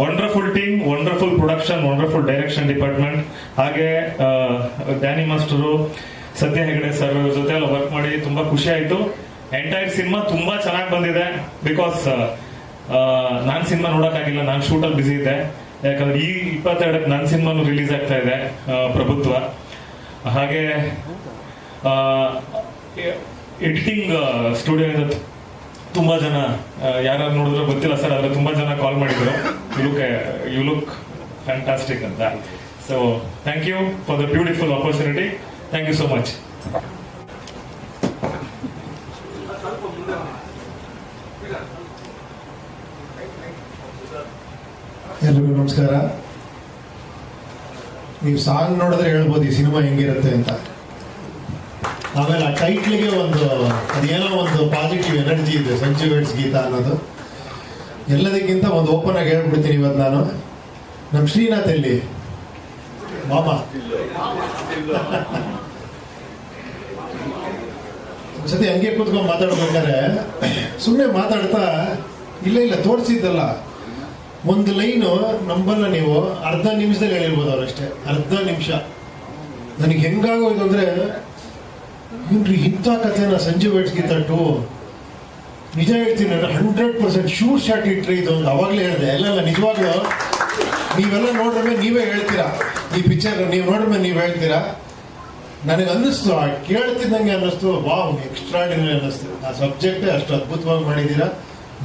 wonderful team wonderful production wonderful direction department ಹಾಗೆ Danny master Sathya Hegde sir ಜೊತೆ ಎಲ್ಲ ವರ್ಕ್ ಮಾಡಿ ತುಂಬಾ ಖುಷಿ ಆಯ್ತು. ಎಂಟೈರ್ ಸಿನಿಮಾ ತುಂಬಾ ಚೆನ್ನಾಗಿ ಬಂದಿದೆ. ಬಿಕಾಸ್ ನಾನು ಸಿನಿಮಾ ನೋಡೋಕ್ಕಾಗಿಲ್ಲ, ನಾನು ಶೂಟಲ್ಲಿ ಬಿಸಿ ಇದ್ದೆ. ಯಾಕಂದ್ರೆ ಈ ಇಪ್ಪತ್ತೆರಡಕ್ಕೆ ನನ್ನ ಸಿನಿಮಾನು ರಿಲೀಸ್ ಆಗ್ತಾ ಇದೆ ಪ್ರಭುತ್ವ. ಹಾಗೆ ಎಡಿಟಿಂಗ್ ಸ್ಟುಡಿಯೋದಿಂದ ತುಂಬಾ ಜನ ಯಾರು ನೋಡಿದ್ರೆ ಗೊತ್ತಿಲ್ಲ ಸರ್, ಆದ್ರೆ ತುಂಬಾ ಜನ ಕಾಲ್ ಮಾಡಿದ್ರು. You look you look fantastic ಅಂತ. So thank you for the beautiful opportunity thank you so much ಎಲ್ರಿಗೂ ನಮಸ್ಕಾರ. ನೀವು ಸಾಂಗ್ ನೋಡಿದ್ರೆ ಹೇಳ್ಬೋದು, ಈ ಸಿನಿಮಾ ಹೆಂಗಿರುತ್ತೆ ಅಂತ. ಆಮೇಲೆ ಆ ಟೈಟ್ಲಿಗೆ ಒಂದು, ಅದೇನೋ ಒಂದು ಪಾಸಿಟಿವ್ ಎನರ್ಜಿ ಇದೆ ಸಂಜು ಗೀತ ಅನ್ನೋದು. ಎಲ್ಲದಕ್ಕಿಂತ ಒಂದು ಓಪನ್ ಆಗಿ ಹೇಳ್ಬಿಡ್ತೀನಿ ಇವತ್ತು ನಾನು. ನಮ್ಮ ಶ್ರೀನಾಥ್ ಎಲ್ಲಿ? ಮಾಮ. ಒಂದ್ಸತಿ ಹಂಗೆ ಕೂತ್ಕೊಂಡು ಮಾತಾಡ್ಬೇಕಾದ್ರೆ ಸುಮ್ಮನೆ ಮಾತಾಡ್ತಾ ಇಲ್ಲ ಇಲ್ಲ, ತೋರಿಸಿದ್ದಲ್ಲ. ಒಂದು ಲೈನು ನಂಬಲ್ಲ ನೀವು, ಅರ್ಧ ನಿಮಿಷದಲ್ಲಿ ಹೇಳಿರ್ಬೋದು ಅವರಷ್ಟೇ ಅರ್ಧ ನಿಮಿಷ. ನನಗೆ ಹೆಂಗಾಗೋಯ್ತು ಅಂದ್ರೆ ಇವ್ರಿ ಇಂಥ ಕಥೆನ ಸಂಜೆ ವೈಟ್ಸ್ಗಿಂತ ಟು ನಿಜ ಹೇಳ್ತೀನಿ ಹಂಡ್ರೆಡ್ ಪರ್ಸೆಂಟ್ ಶೂರ್ ಶಾಟ್ ಇಟ್ರಿ ಇದು ಒಂದು ಅವಾಗಲೇ ಹೇಳಿದೆ. ಎಲ್ಲ ನಿಜವಾಗ್ಲೂ? ನೀವೆಲ್ಲ ನೋಡಿದ್ರೆ ನೀವೇ ಹೇಳ್ತೀರಾ? ಈ ಪಿಕ್ಚರ್ ನೀವು ನೋಡಿದ್ರೆ ನೀವು ಹೇಳ್ತೀರಾ? ನನಗೆ ಅನ್ನಿಸ್ತು ಆ ಕೇಳ್ತಿದ್ದಂಗೆ ಅನ್ನಿಸ್ತು. ವಾವ್ ಎಕ್ಸ್ಟ್ರಾಡಿನರಿ ಅನ್ನಿಸ್ತು. ಆ ಸಬ್ಜೆಕ್ಟೇ ಅಷ್ಟು ಅದ್ಭುತವಾಗಿ ಮಾಡಿದ್ದೀರಾ?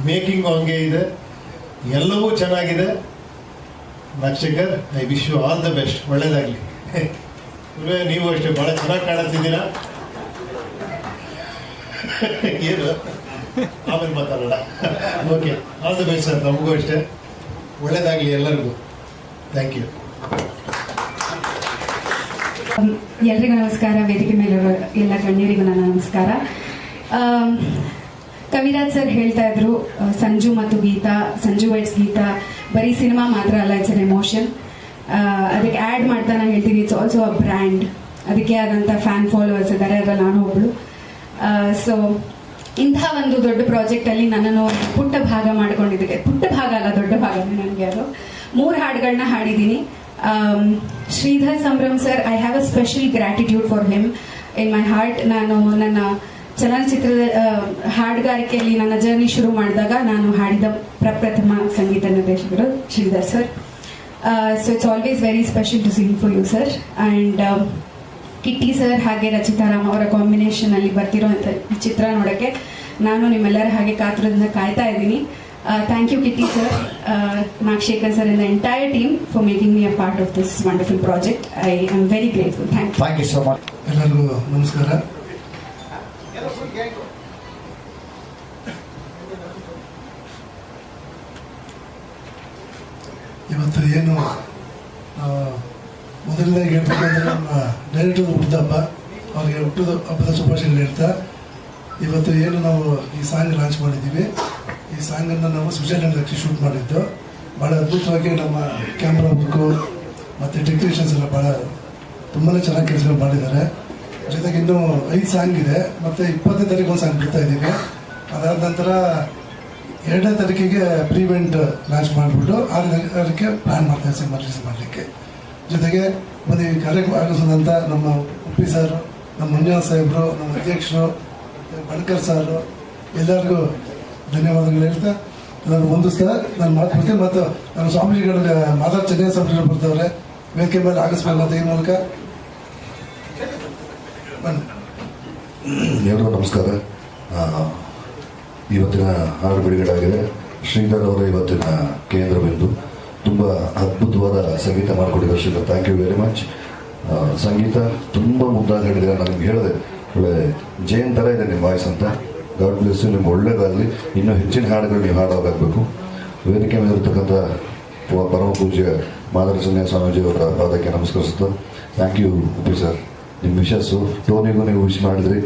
ಮೇಕಿಂಗು ಹಂಗೆ ಇದೆ. ಎಲ್ಲವೂ ಚೆನ್ನಾಗಿದೆ. Nagashekar I wish you all the best ಒಳ್ಳೇದಾಗಲಿ. ನೀವು ಅಷ್ಟೇ ಭಾಳ ಚೆನ್ನಾಗಿ ಕಾಣಿಸ್ತಿದ್ದೀರಾ? ಏನು? ಆಮೇಲೆ ಮಾತಾಡೋಣ. Okay all the best sir ನಮಗೂ ಅಷ್ಟೇ. ಒಳ್ಳೇದಾಗಲಿ ಎಲ್ಲರಿಗೂ. ಥ್ಯಾಂಕ್ ಯು ಎಲ್ರಿಗೂ ನಮಸ್ಕಾರ. ವೇದಿಕೆ ಮೇಲೆ ಎಲ್ಲ ಗಣ್ಯರಿಗೂ ನನ್ನ ನಮಸ್ಕಾರ. ಕವಿರಾಜ್ ಸರ್ ಹೇಳ್ತಾ ಇದ್ರು ಸಂಜು ಮತ್ತು ಗೀತಾ, ಸಂಜು ವೈಟ್ಸ್ ಗೀತಾ, ಬರೀ ಸಿನಿಮಾ ಮಾತ್ರ ಅಲ್ಲ ಇಟ್ಸ್ ಅನ್ ಎಮೋಷನ್ ಅದಕ್ಕೆ ಆ್ಯಡ್ ಮಾಡ್ತಾ ನಾನು ಹೇಳ್ತೀನಿ ಇಟ್ಸ್ ಆಲ್ಸೋ ಅ ಬ್ರ್ಯಾಂಡ್ ಅದಕ್ಕೆ ಆದಂಥ ಫ್ಯಾನ್ ಫಾಲೋವರ್ಸ್ ಇದ್ದಾರೆ ಅದರಲ್ಲಿ ನಾನು ಒಬ್ಬಳು ಸೊ ಇಂತಹ ಒಂದು ದೊಡ್ಡ ಪ್ರಾಜೆಕ್ಟಲ್ಲಿ ನನ್ನನ್ನು ಒಂದು ಪುಟ್ಟ ಭಾಗ ಮಾಡ್ಕೊಂಡಿದ್ದಕ್ಕೆ, ಪುಟ್ಟ ಭಾಗ ಅಲ್ಲ, ದೊಡ್ಡ ಭಾಗನೇ ನನಗೆ ಅದು. ಮೂರು ಹಾಡುಗಳನ್ನ ಹಾಡಿದ್ದೀನಿ. Sridhar Sambhram sir I have a special gratitude for him in my heart ನಾನು ನನ್ನ ಚಲನಚಿತ್ರದ ಹಾಡುಗಾರಿಕೆಯಲ್ಲಿ ನನ್ನ ಜರ್ನಿ ಶುರು ಮಾಡಿದಾಗ ನಾನು ಹಾಡಿದ ಪ್ರಪ್ರಥಮ ಸಂಗೀತ ನಿರ್ದೇಶಕರು Sridhar sir. So it's always very special to sing for you sir and Kitty sir ಹಾಗೆ ರಚಿತಾರಾಮ್ ಅವರ ಕಾಂಬಿನೇಷನ್ ಅಲ್ಲಿ ಬರ್ತಿರೋ ಈ ಚಿತ್ರ ನೋಡೋಕ್ಕೆ ನಾನು ನಿಮ್ಮೆಲ್ಲರ ಹಾಗೆ ಕಾತುರದಿಂದ ಕಾಯ್ತಾ ಇದ್ದೀನಿ. Thank you Kitty sir. Nagashekar sir in the entire team for making me a part of this wonderful project I am very grateful thank you thank you so much ಎಲ್ಲರಿಗೂ ನಮಸ್ಕಾರ. ಇವತ್ತು ಏನು ಆ, ಮೊದಲನೇದಾಗಿ ಹೇಳ್ಬೇಕಂದ್ರೆ ನಮ್ಮ ಡೈರೆಕ್ಟರ್ ಹುಟ್ಟಿದಪ್ಪ ಅವ್ರಿಗೆ ಹುಟ್ಟಿದ ಹಬ್ಬದ ಶುಭಾಶಯಗಳು ಹೇಳ್ತಾ, ಇವತ್ತು ಏನು ನಾವು ಈ ಸಾಂಗ್ ಲಾಂಚ್ ಮಾಡಿದ್ದೀವಿ. ಈ ಸಾಂಗನ್ನು ನಾವು ಸ್ವಿಟ್ಜರ್ಲೆಂಡ್ ಹಚ್ಚಿ ಶೂಟ್ ಮಾಡಿದ್ದು. ಭಾಳ ಅದ್ಭುತವಾಗಿ ನಮ್ಮ ಕ್ಯಾಮ್ರಾ ಬುಕ್ಕು ಮತ್ತು ಟೆಕ್ನಿಷಿಯನ್ಸ್ ಎಲ್ಲ ಭಾಳ ತುಂಬಾ ಚೆನ್ನಾಗಿ ಕೆಲಸ ಮಾಡಿದ್ದಾರೆ. ಜೊತೆಗೆ ಇನ್ನೂ ಐದು ಸಾಂಗ್ ಇದೆ. ಮತ್ತು ಇಪ್ಪತ್ತನೇ ತಾರೀಕು ಒಂದು ಸಾಂಗ್ ಬಿಡ್ತಾ ಇದ್ದೀವಿ. ಅದಾದ ನಂತರ ಎರಡನೇ ತಾರೀಕಿಗೆ ಪ್ರೀವೆಂಟ್ ಲಾಂಚ್ ಮಾಡಿಬಿಟ್ಟು ಆರನೇ ತಾರೀಕಿಗೆ ಪ್ಲ್ಯಾನ್ ಮಾಡ್ತಾ ಇದ್ದೀವಿ ಮಾಡಲಿಕ್ಕೆ. ಜೊತೆಗೆ ಮತ್ತು ಈ ಕಾರ್ಯಕ್ರಮ ಆಗಿಸಿದಂಥ ನಮ್ಮ ಉಪ್ಪಿ ಸರ್, ನಮ್ಮ ಮಂಜುನಾಥ್ ಸಾಹೇಬರು, ನಮ್ಮ ಅಧ್ಯಕ್ಷರು ಬಡ್ಕರ್ ಸಾರು, ಎಲ್ಲರಿಗೂ ಧನ್ಯವಾದಗಳು ಹೇಳ್ತಾ, ನಾನು ಹೊಂದಿಸ್ತಾ ನಾನು ಮಾತು ಬಿಡ್ತೀನಿ ಮತ್ತು ನಮ್ಮ ಸ್ವಾಮೀಜಿಗಳ ಮಾತಾಡ್ ಚೆನ್ನೈ ಸ್ವಾಮೀಜಿಗಳು ಬರ್ತಾವ್ರೆ, ವೇದಿಕೆ ಮೇಲೆ ಆಗಿಸ್ಬೇಕು ಈ ಮೂಲಕ. ಎಲ್ಲರೂ ನಮಸ್ಕಾರ. ಇವತ್ತಿನ ಹಾಡು ಬಿಡುಗಡೆ ಆಗಿದೆ ಶ್ರೀಧರ್ ಅವರ ಇವತ್ತಿನ ಕೇಂದ್ರ ಬಿಂದು ತುಂಬ ಅದ್ಭುತವಾದ ಸಂಗೀತ ಮಾಡಿಕೊಟ್ಟಿದ್ದಾರೆ Shilpa thank you very much ಸಂಗೀತ ತುಂಬ ಮುದ್ದಾಗಿ ಹೇಳಿದ್ರೆ ನನಗೆ ಹೇಳಿದೆ, ಒಳ್ಳೆ ಜೈನ್ ಥರ ಇದೆ ನಿಮ್ಮ ವಾಯ್ಸ್ ಅಂತ. ಗಾಡ್ ಬ್ಲೆಸ್ ನಿಮ್ಗೆ ಒಳ್ಳೇದಾಗಲಿ. ಇನ್ನೂ ಹೆಚ್ಚಿನ ಹಾಡುಗಳು ನೀವು ಹಾಡೋದಾಗಬೇಕು ವೇದಿಕೆ ಮೇಲೆ ಇರ್ತಕ್ಕಂಥ ಪರಮ ಪೂಜ್ಯ ಸ್ವಾಮೀಜಿ ಅವರ ಪಾದಕ್ಕೆ ನಮಸ್ಕರಿಸುತ್ತಾ ಥ್ಯಾಂಕ್ ಯು ಉಪಿ ಸರ್ ನಿಮ್ಮ ವಿಶಸ್ಸು ಟೋನಿಗೂ ನೀವು ವಿಶ್ ಮಾಡಿದ್ರಿ.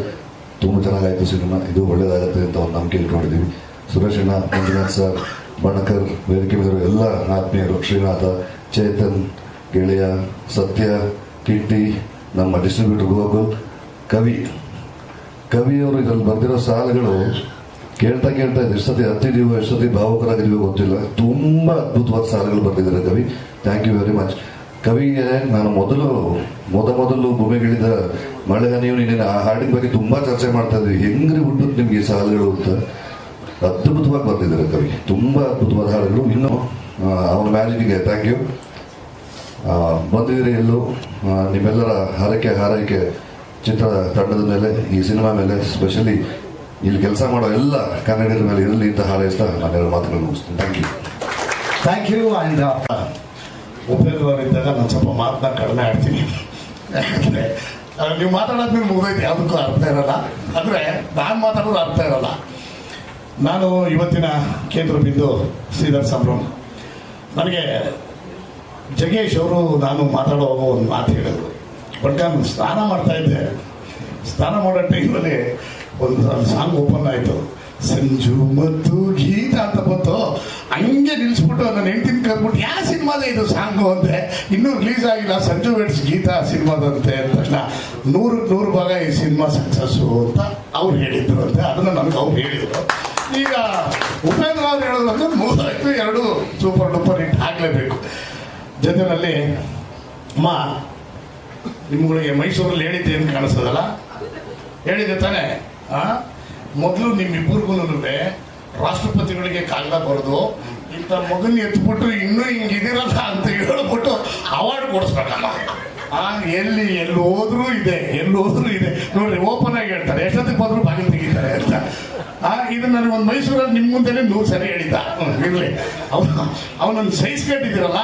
ತುಂಬ ಚೆನ್ನಾಗಾಯಿತು ಸಿನಿಮಾ. ಇದು ಒಳ್ಳೇದಾಗುತ್ತೆ ಅಂತ ಒಂದು ನಂಬಿಕೆ ಇಟ್ಕೊಂಡಿದ್ದೀವಿ. ಸುರೇಶ್ ಅಣ್ಣ ಮಂಜುನಾಥ್ ಸರ್ ಬಣಕರ್, ವೇದಿಕೆ ಮೇಲೆ ಎಲ್ಲ ಆತ್ಮೀಯರು, ಶ್ರೀನಾಥ, ಚೇತನ್, ಗೆಳೆಯ, ಸತ್ಯ, ಕಿಟ್ಟಿ, ನಮ್ಮ ಡಿಸ್ಟ್ರಿಬ್ಯೂಟರ್ ಗೋಕುಲ್ ಕವಿ. ಕವಿಯವರು ಇದರಲ್ಲಿ ಬರೆದಿರೋ ಸಾಲುಗಳು ಕೇಳ್ತಾ ಕೇಳ್ತಾ ಇದ್ದು ಎಷ್ಟೊತ್ತಿ ಹತ್ತಿದೀವೋ ಎಷ್ಟೊತ್ತಿ ಭಾವುಕರಾಗಿದೀವೋ ಗೊತ್ತಿಲ್ಲ. ತುಂಬ ಅದ್ಭುತವಾದ ಸಾಲುಗಳು ಬರೆದಿದ್ದಾರೆ ಕವಿ. ಥ್ಯಾಂಕ್ ಯು ವೆರಿ ಮಚ್ ಕವಿಗೆ ನಾನು ಮೊದಲು, ಮೊದ ಮೊದಲು ಭೂಮಿಗಿಳಿದ ಮಳೆ ನೀವು ನೀನೇನು ಆ ಹಾಡಿನ ಬಗ್ಗೆ ತುಂಬ ಚರ್ಚೆ ಮಾಡ್ತಾ ಇದ್ವಿ. ಹೆಂಗ್ರಿ ಹುಟ್ಟುತ್ತೆ ನಿಮ್ಗೆ ಸಾಲುಗಳು ಅಂತ? ಅದ್ಭುತವಾಗಿ ಬರ್ತಿದ್ದಾರೆ ಕವಿ. ತುಂಬ ಅದ್ಭುತವಾದ ಹಾಡುಗಳು. ಇನ್ನು ಅವ್ರ ಮ್ಯಾಜಿಕ್ಗೆ ಥ್ಯಾಂಕ್ ಯು ಬಂದಿದ್ದೀರಿ ಎಲ್ಲೂ. ನಿಮ್ಮೆಲ್ಲರ ಹರಕೆ, ಹಾರೈಕೆ ಚಿತ್ರ ತಂಡದ ಮೇಲೆ, ಈ ಸಿನಿಮಾ ಮೇಲೆ ಸ್ಪೆಷಲಿ ಇಲ್ಲಿ ಕೆಲಸ ಮಾಡೋ ಎಲ್ಲ ಕನ್ನಡಿಗರ ಮೇಲೆ ಇರಲಿ ಅಂತ ಹಾರೈಸ್ತಾ ನಾನು ಎರಡು ಮಾತುಗಳನ್ನು ಮುಗಿಸ್ತೀನಿ. Thank you thank you and ಉಪಯೋಗವಾಗಿದ್ದಾಗ ನಾನು ಸ್ವಲ್ಪ ಮಾತನ್ನ ಕಡಿಮೆ ಆಡ್ತೀನಿ. ಯಾಕಂದರೆ ನೀವು ಮಾತಾಡೋದ್ಮೇಲೆ ಮುಗಿದೈತೆ ಯಾವುದಕ್ಕೂ ಅರ್ಥ ಇರಲ್ಲ. ಅಂದರೆ, ನಾನು ಮಾತಾಡೋದು ಅರ್ಥ ಇರಲ್ಲ. ನಾನು ಇವತ್ತಿನ ಕೇಂದ್ರ ಬಿಂದು ಶ್ರೀಧರ್ ಸಂಭ್ರಮ ನನಗೆ ಜಗೇಶ್ ಅವರು ನಾನು ಮಾತಾಡುವಾಗ ಒಂದು ಮಾತು ಹೇಳಿದರು. ಬಟ್ ನಾನು ಸ್ನಾನ ಮಾಡ್ತಾ ಇದ್ದೆ. ಸ್ನಾನ ಮಾಡೋ ಟೈಮಲ್ಲಿ ಒಂದು ಸಾಂಗ್ ಓಪನ್ ಆಯಿತು. ಸಂಜು ಮತ್ತು ಗೀತ ಅಂತ ಬಂತು. ಹಂಗೆ ನಿಲ್ಲಿಸ್ಬಿಟ್ಟು ನನ್ನ ಹೆಂಡ್ತಿನ ಕರ್ಬಿಟ್ಟು ಯಾವ ಸಿನಿಮಾದ ಇದು ಸಾಂಗು ಅಂದರೆ ಇನ್ನೂ ರಿಲೀಸ್ ಆಗಿಲ್ಲ. ಸಂಜು ವೆಡ್ಸ್ ಗೀತ ಸಿನಿಮಾದಂತೆ ಅಂದ ತಕ್ಷಣ ನೂರು ನೂರು ಭಾಗ ಈ ಸಿನಿಮಾ ಸಕ್ಸಸ್ಸು ಅಂತ ಅವ್ರು ಹೇಳಿದ್ರು ಅಂತೆ ಅದನ್ನು ನನಗೆ ಅವ್ರು ಹೇಳಿದ್ರು. ಈಗ ಉಪೇಂದ್ರ ಅವ್ರು ಹೇಳೋದಂದ್ರೆ ಮೂರಕ್ಕೂ ಎರಡು ಸೂಪರ್ ಡೂಪರ್ ಹಿಟ್ ಆಗಲೇಬೇಕು ಜೊತೆಯಲ್ಲಿ ಅಮ್ಮ, ನಿಮ್ಗಳಿಗೆ ಮೈಸೂರಲ್ಲಿ ಹೇಳಿದ್ದೆ ಏನು ಕಾಣಿಸ್ತದಲ್ಲ? ಹೇಳಿದೆ ತಾನೇ? ಹಾಂ ಮೊದಲು ನಿಮ್ಮಿಬ್ಬರಿಗೂ ರಾಷ್ಟ್ರಪತಿಗಳಿಗೆ ಕಾಗದ ಬರೆದು, ಇಂಥ ಮಗನ ಎತ್ಬಿಟ್ಟು ಇನ್ನೂ ಹಿಂಗಿದಿರಲ್ಲ ಅಂತ ಹೇಳ್ಬಿಟ್ಟು ಅವಾರ್ಡ್ ಕೊಡಿಸ್ಬೇಕಮ್ಮ. ಆ, ಎಲ್ಲಿ ಎಲ್ಲಿ ಹೋದ್ರೂ ಇದೆ ಎಲ್ಲಿ ಹೋದ್ರೂ ಇದೆ. ನೋಡ್ರಿ ಓಪನ್ ಆಗಿ ಹೇಳ್ತಾರೆ. ಎಷ್ಟೊತ್ತಿಗೆ ಬಂದರೂ ಬಾಗಿಲು ತೆಗಿತಾರೆ ಅಂತ. ಇದು ನನಗೆ ಒಂದು ಮೈಸೂರಲ್ಲಿ ನಿಮ್ಮ ಮುಂದೆ ನೂರು ಸರಿ ಹೇಳಿದ್ದ. ಇರಲಿ. ಅವನು ಅವನನ್ನು ಸಹಿಸ್ಕೊಂಡಿದ್ದೀರಲ್ಲ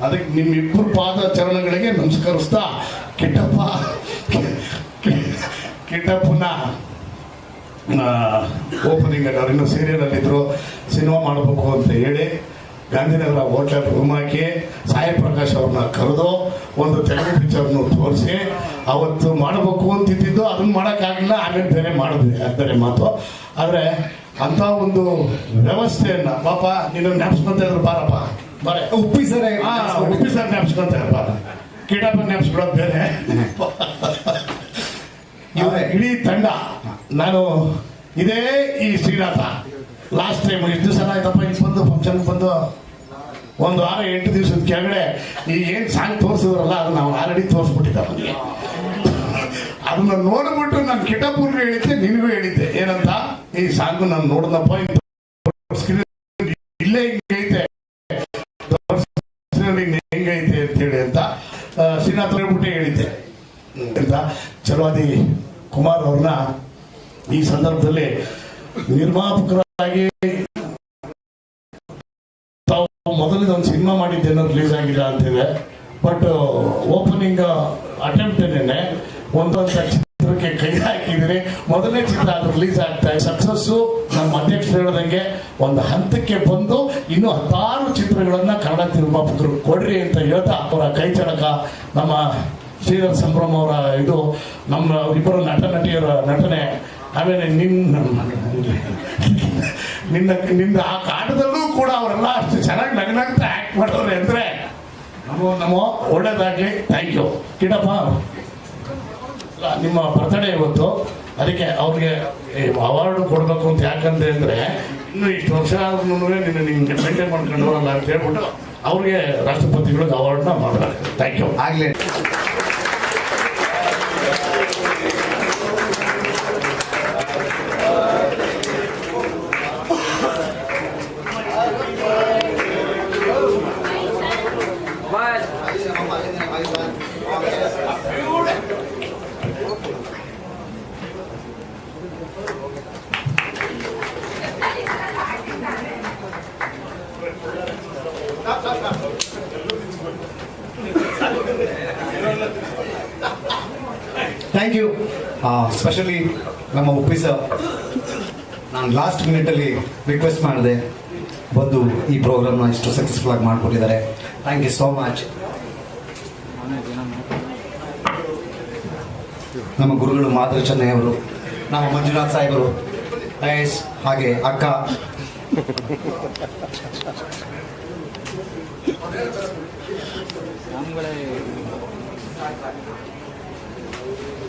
ಅದಕ್ಕೆ ನಿಮ್ಮಿಬ್ಬರು ಪಾದ ಚರಣಗಳಿಗೆ ನಮಸ್ಕರಿಸ್ತಾ, ಕಿಟ್ಟಪ್ಪ ಕೆಟ್ಟಪ್ಪನ ಓಪನಿಂಗ್ ಅಲ್ಲಿ ಅವ್ರು ಇನ್ನೂ ಸೀರಿಯಲಲ್ಲಿದ್ದರು ಸಿನಿಮಾ ಮಾಡಬೇಕು ಅಂತ ಹೇಳಿ ಗಾಂಧಿನಗರ ಹೋಟೆಲ್ ರೂಮ್ ಹಾಕಿ ಸಾಯಿ ಪ್ರಕಾಶ್ ಅವ್ರನ್ನ ಕರೆದು ಒಂದು ತೆಲುಗು ಪಿಕ್ಚರ್ನು ತೋರಿಸಿ ಅವತ್ತು ಮಾಡಬೇಕು ಅಂತಿದ್ದು ಅದನ್ನ ಮಾಡೋಕ್ಕಾಗಲಿಲ್ಲ ಆಮೇಲೆ ಬೇರೆ ಮಾಡಿದ್ವಿ ಬೇರೆ ಮಾತು. ಆದರೆ ಅಂಥ ಒಂದು ವ್ಯವಸ್ಥೆಯನ್ನ ಪಾಪ ನೀನು ಜ್ಞಾಪಿಸ್ಕೊಂತ ಇದ್ರು ಬಾರಪ್ಪ. ಬರ ಉಪ್ಪಿ ಸರ್ ಉಪ್ಪಿ ಸರ್ ಜ್ಞಾಪಿಸ್ಕೊಂತ ಇರಪ್ಪ ಕೀಟಪ್ಪ ಜ್ಞಾಪಿಸ್ಕೊಳ್ಳೋದು ಬೇರೆ. ಇವ ಇಡೀ ತಂಡ ನಾನು ಇದೇ ಈ ಶ್ರೀನಾಥ. ಲಾಸ್ಟ್ ಟೈಮ್ ಎಷ್ಟು ದಿವಸ ಆಯ್ತಪ್ಪ ಇಲ್ಲಿ ಬಂದು ಫಂಕ್ಷನ್ ಬಂದು? ಒಂದು ವಾರ ಎಂಟು ದಿವಸದ ಕೆಳಗಡೆ ಈ ಏನು ಸಾಂಗ್ ತೋರಿಸಿದ್ರಲ್ಲ ಅದು ನಾವು ಆಲ್ರೆಡಿ ತೋರಿಸ್ಬಿಟ್ಟಿದ್ದಾರೆ. ಅದನ್ನ ನೋಡ್ಬಿಟ್ಟು ನಾನು ಕಿಟಪುರ್ಗೆ ಹೇಳಿದ್ದೆ ನಿನಗೂ ಹೇಳಿದ್ದೆ. ಏನಂತ? ಈ ಸಾಂಗ್ ನಾನು ನೋಡಿದಪ್ಪ ಇಲ್ಲೇ ಹಿಂಗೈತೆ ಹೆಂಗೈತೆ ಅಂತ ಅಂತೇಳಿ ಅಂತ ಶ್ರೀನಾಥ್ ಹೇಳ್ಬಿಟ್ಟೆ ಹೇಳಿದ್ದೆ. ಅಂತ ಚಲವಾದಿ ಕುಮಾರ್ ಅವ್ರನ್ನ ಈ ಸಂದರ್ಭದಲ್ಲಿ ನಿರ್ಮಾಪಕರಾಗಿ ತಾವು ಮೊದಲಿದ ಒಂದು ಸಿನಿಮಾ ಮಾಡಿದ್ದೇನೋ ರಿಲೀಸ್ ಆಗಿಲ್ಲ ಅಂತಿದೆ ಬಟ್, ಓಪನಿಂಗ್ ಅಟೆಂಪ್ಟ್ ಏನೇನೆ ಒಂದೊಂದು ಚಿತ್ರಕ್ಕೆ ಕೈ ಹಾಕಿದ್ರೆ ಮೊದಲನೇ ಚಿತ್ರ ಅದು ರಿಲೀಸ್ ಆಗ್ತಾ ಇದೆ. ಸಕ್ಸಸ್ಸು ನಮ್ಮ ಅಧ್ಯಕ್ಷರು ಹೇಳ್ದಂಗೆ ಒಂದು ಹಂತಕ್ಕೆ ಬಂದು ಇನ್ನು ಹತ್ತಾರು ಚಿತ್ರಗಳನ್ನ ಕನ್ನಡ ನಿರ್ಮಾಪಕರು ಕೊಡ್ರಿ ಅಂತ ಹೇಳ್ತಾ ಅವರ ಕೈ ಚಳಕ ನಮ್ಮ ಶ್ರೀಧರ್ ಸಂಭ್ರಮ ಅವರ ಇದು ನಮ್ಮ ಇಬ್ಬರು ನಟ ನಟಿಯರ ನಟನೆ. ಆಮೇಲೆ ನಿನ್ನ ನಿನ್ನ ನಿನ್ನ ಆ ಕಾಟದಲ್ಲೂ ಕೂಡ ಅವರೆಲ್ಲ ಅಷ್ಟು ಚೆನ್ನಾಗಿ ನಗನಗ್ತಾ ಆಕ್ಟ್ ಮಾಡೋರೆ ಅಂದರೆ ನಮೋ ನಮೋ ಒಳ್ಳೇದಾಗ್ಲಿ. ಥ್ಯಾಂಕ್ ಯು ಕಿಡಪ್ಪ. ನಿಮ್ಮ ಬರ್ತಡೇ ಇವತ್ತು. ಅದಕ್ಕೆ ಅವ್ರಿಗೆ ಅವಾರ್ಡ್ ಕೊಡಬೇಕು ಅಂತ ಯಾಕಂದ್ರೆ ಅಂದ್ರೆ ಇನ್ನು ಇಷ್ಟು ವರ್ಷ ಆದ್ರೂ ನಿನ್ನ ನಿಮ್ಗೆ ಮೇಂಟೈನ್ ಮಾಡ್ಕೊಂಡು ಬರಲ್ಲ ಅಂತ ಹೇಳ್ಬಿಟ್ಟು ಅವ್ರಿಗೆ ರಾಷ್ಟ್ರಪತಿಗಳಿಗೆ ಅವಾರ್ಡ್ನ ಮಾಡಬೇಕು ಥ್ಯಾಂಕ್ ಯು ಆಗ್ಲಿ. ಸ್ಪೆಷಲಿ ನಮ್ಮ ಉಪ್ಪಿ ಸರ್ ನಾನು ಲಾಸ್ಟ್ ಮಿನಿಟಲ್ಲಿ ರಿಕ್ವೆಸ್ಟ್ ಮಾಡಿದೆ. ಬಂದು ಈ ಪ್ರೋಗ್ರಾಮ್ನ ಇಷ್ಟು ಸಕ್ಸಸ್ಫುಲ್ ಆಗಿ ಮಾಡಿಕೊಟ್ಟಿದ್ದಾರೆ. ಥ್ಯಾಂಕ್ ಯು ಸೋ ಮಚ್ ನಮ್ಮ ಗುರುಗಳು ಮಾಧುರ ಅವರು, ನಮ್ಮ ಮಂಜುನಾಥ್ ಸಾಹೇಬರು ಮಹೇಶ್, ಹಾಗೆ ಅಕ್ಕ.